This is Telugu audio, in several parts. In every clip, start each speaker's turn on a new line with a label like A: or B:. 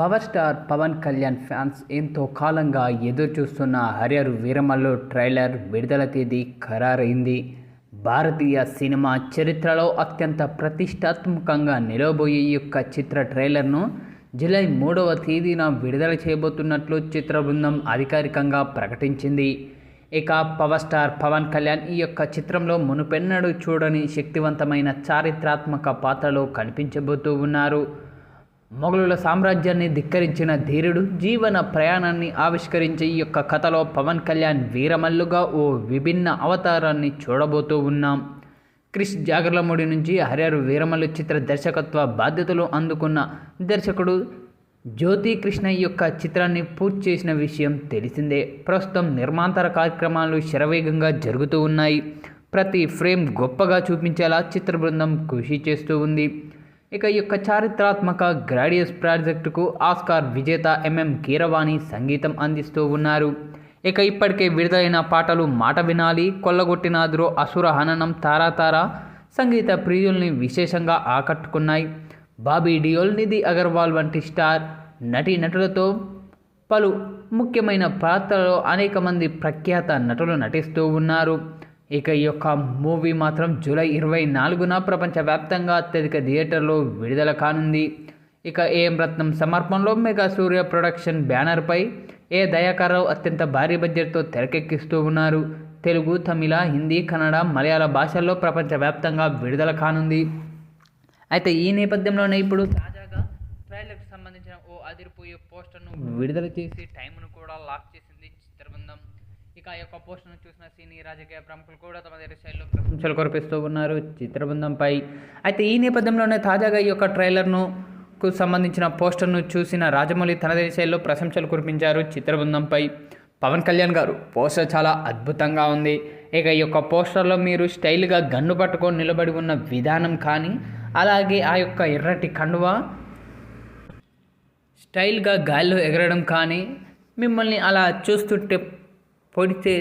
A: Power star Pawan Kalyan fans ఎంతో కాలంగా ఎదురుచూస్తున్న హరియర్ వీరమల్లు ట్రైలర్ విడుదల తేదీ ఖరారైంది. భారతీయ సినిమా చరిత్రలో అత్యంత ప్రతిష్టాత్మకంగా నిలవబోయే ఈ యొక్క చిత్ర ట్రైలర్ను జూలై మూడవ తేదీన విడుదల చేయబోతున్నట్లు చిత్ర బృందం అధికారికంగా ప్రకటించింది. ఇక పవర్ స్టార్ పవన్ కళ్యాణ్ ఈ యొక్క చిత్రంలో మునుపెన్నడూ చూడని శక్తివంతమైన చారిత్రాత్మక పాత్రలో కనిపించబోతూ ఉన్నారు. మొఘలుల సామ్రాజ్యాన్ని ధిక్కరించిన ధీరుడు జీవన ప్రయాణాన్ని ఆవిష్కరించే ఈ యొక్క కథలో పవన్ కళ్యాణ్ వీరమల్లుగా ఓ విభిన్న అవతారాన్ని చూడబోతూ ఉన్నాం. క్రిష్ జాగర్లమూడి నుంచి హరిహరు వీరమల్లు చిత్ర దర్శకత్వ బాధ్యతలు అందుకున్న దర్శకుడు జ్యోతి కృష్ణ యొక్క చిత్రాన్ని పూర్తి చేసిన విషయం తెలిసిందే. ప్రస్తుతం నిర్మాంతర కార్యక్రమాలు శరవేగంగా జరుగుతూ ఉన్నాయి. ప్రతి ఫ్రేమ్ గొప్పగా చూపించేలా చిత్ర బృందం కృషి చేస్తూ ఉంది. ఇక ఈ యొక్క చారిత్రాత్మక గ్రాడియస్ ప్రాజెక్టుకు ఆస్కార్ విజేత ఎంఎం కీరవాణి సంగీతం అందిస్తూ ఉన్నారు. ఇక ఇప్పటికే విడుదలైన పాటలు మాట వినాలి కొల్లగొట్టినాదురో అసుర హననం తారాతారా సంగీత ప్రియుల్ని విశేషంగా ఆకట్టుకున్నాయి. బాబీ డియోల్ నిధి అగర్వాల్ వంటి స్టార్ నటీ నటులతో పలు ముఖ్యమైన పాత్రలో అనేక మంది ప్రఖ్యాత నటులు నటిస్తూ ఉన్నారు. ఇక ఈ యొక్క మూవీ మాత్రం జూలై ఇరవై నాలుగున ప్రపంచవ్యాప్తంగా అత్యధిక థియేటర్లో విడుదల కానుంది. ఇక ఏఎం రత్నం సమర్పణలో మెగా సూర్య ప్రొడక్షన్ బ్యానర్పై ఏ దయాకర్రావు అత్యంత భారీ బడ్జెట్తో తెరకెక్కిస్తూ ఉన్నారు. తెలుగు తమిళ హిందీ కన్నడ మలయాళ భాషల్లో ప్రపంచవ్యాప్తంగా విడుదల కానుంది. అయితే ఈ నేపథ్యంలోనే ఇప్పుడు తాజాగా ట్రైలర్కి సంబంధించిన ఓ అదిరిపోయే పోస్టర్ను విడుదల చేసి టైంను కూడా లాక్ చేసింది చిత్రబృందం. ఇక యొక్క పోస్టర్ను చూసిన సినీ రాజకీయ ప్రముఖులు కూడా తమ దగ్గర శైలిలో ప్రశంసలు కురిపిస్తూ ఉన్నారు చిత్రబృందంపై. అయితే ఈ నేపథ్యంలోనే తాజాగా ఈ యొక్క ట్రైలర్ను కు సంబంధించిన పోస్టర్ను చూసిన రాజమౌళి తనదే శైలిలో ప్రశంసలు కురిపించారు చిత్రబృందంపై. పవన్ కళ్యాణ్ గారు పోస్టర్ చాలా అద్భుతంగా ఉంది. ఇక ఈ యొక్క పోస్టర్లో మీరు స్టైల్గా గన్ను పట్టుకొని నిలబడి ఉన్న విధానం కానీ అలాగే ఆ యొక్క ఎర్రటి కండువ స్టైల్గా గాల్లో ఎగరడం కానీ మిమ్మల్ని అలా చూస్తుంటే పొడితే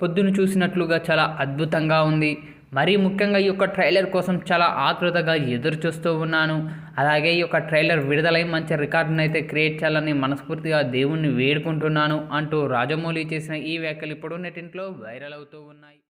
A: పొద్దున చూసినట్లుగా చాలా అద్భుతంగా ఉంది. మరీ ముఖ్యంగా ఈ యొక్క ట్రైలర్ కోసం చాలా ఆతృతగా ఎదురు చూస్తూ ఉన్నాను. అలాగే ఈ యొక్క ట్రైలర్ విడుదలై మంచి రికార్డును అయితే క్రియేట్ చేయాలని మనస్ఫూర్తిగా దేవుణ్ణి వేడుకుంటున్నాను అంటూ రాజమౌళి చేసిన ఈ వ్యాఖ్యలు ఇప్పుడు నెటింట్లో వైరల్ అవుతూ ఉన్నాయి.